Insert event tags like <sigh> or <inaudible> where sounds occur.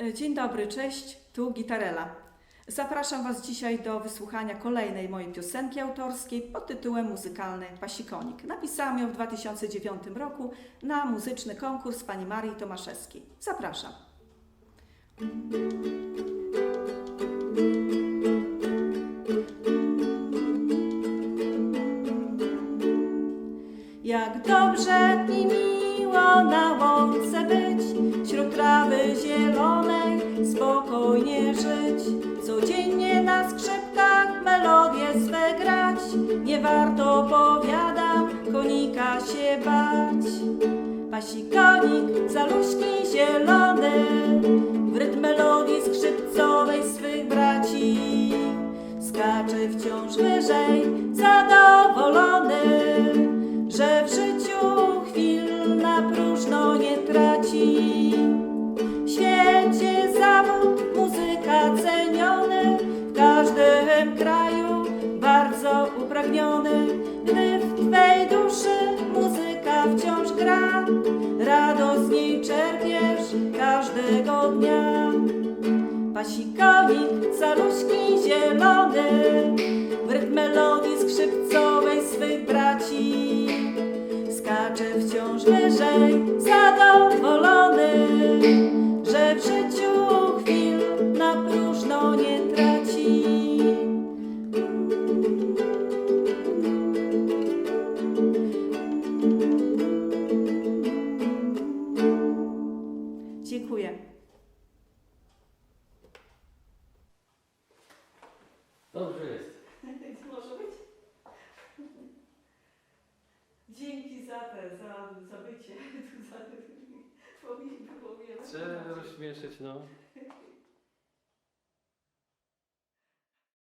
E, Dzień dobry, cześć, tu Gitarela. Zapraszam Was dzisiaj do wysłuchania kolejnej mojej piosenki autorskiej pod tytułem muzykalny Pasikonik. Napisałam ją w 2009 roku na muzyczny konkurs pani Marii Tomaszewskiej. Zapraszam. Jak dobrze i miło na łące spokojnie żyć. Codziennie na skrzypkach melodie swe grać, nie warto powiadam konika się bać. Pasikonik, zaluśki zielony, w rytm melodii skrzypcowej swych braci. Skacze wciąż wyżej, zadowolony, że w życiu chwil na próżno nie traci. W każdym kraju bardzo upragniony. Gdy w Twej duszy muzyka wciąż gra, radość z niej czerpiesz każdego dnia. Pasikonik, zaluśki zielony, w rytm melodii skrzypcowej swych braci. Skacze wciąż wyżej, zadowolony, że w życiu Dobrze jest. <laughs> Może być? Dzięki za te, za, za bycie. Za twoimi wypowiedziami. Trzeba rozśmieszyć, no.